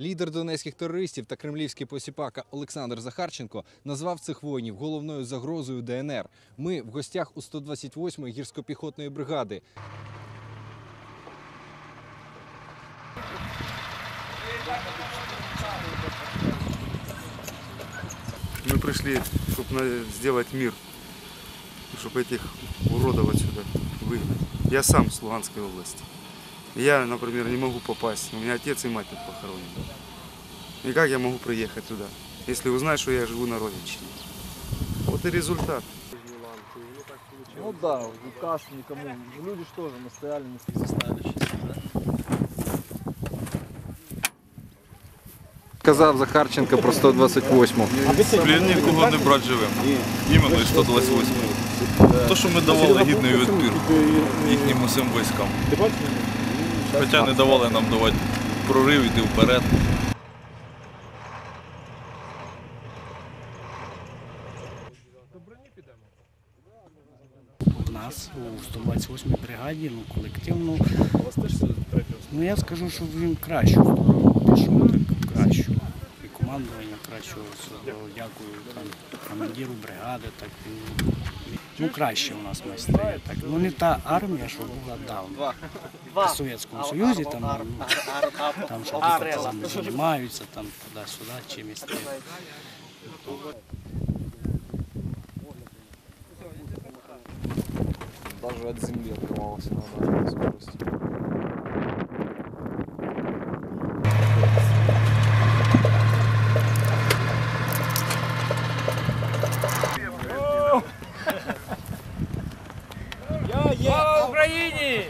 Лідер донецьких терористів та кремлівський посіпака Олександр Захарченко назвав цих воїнів головною загрозою ДНР. Ми в гостях у 128-ї гірсько-піхотної бригади. Мы пришли, чтобы сделать мир, чтобы этих уродов отсюда выгнать. Я сам с Луганской области. Я, например, не могу попасть. У меня отец и мать тут похоронены. И как я могу приехать туда, если узнать, что я живу на Родичине? Вот и результат. Ну да, указ никому. Ну, Люди что же, мы стояли, не заставили Казав Захарченко про 128-му. Блін, нікого не брати живим. Іменно із 128. То, що ми давали гідний відпір їхнім усім військам. Хоча не давали нам давати прорив, іти вперед. У нас у 128-й бригаді, ну колективно. Ну я скажу, що він кращу пішов, так кращу. І командування кращого дякую там, командиру бригади, так він ну краще у нас майстри. Так. Ну не та армія, що була давно. В Совєтському Союзі там, ну, там що діти там займаються, там туди-сюди чимось. тим. Даже от земли отрывался на большой скорости. Ukrainie!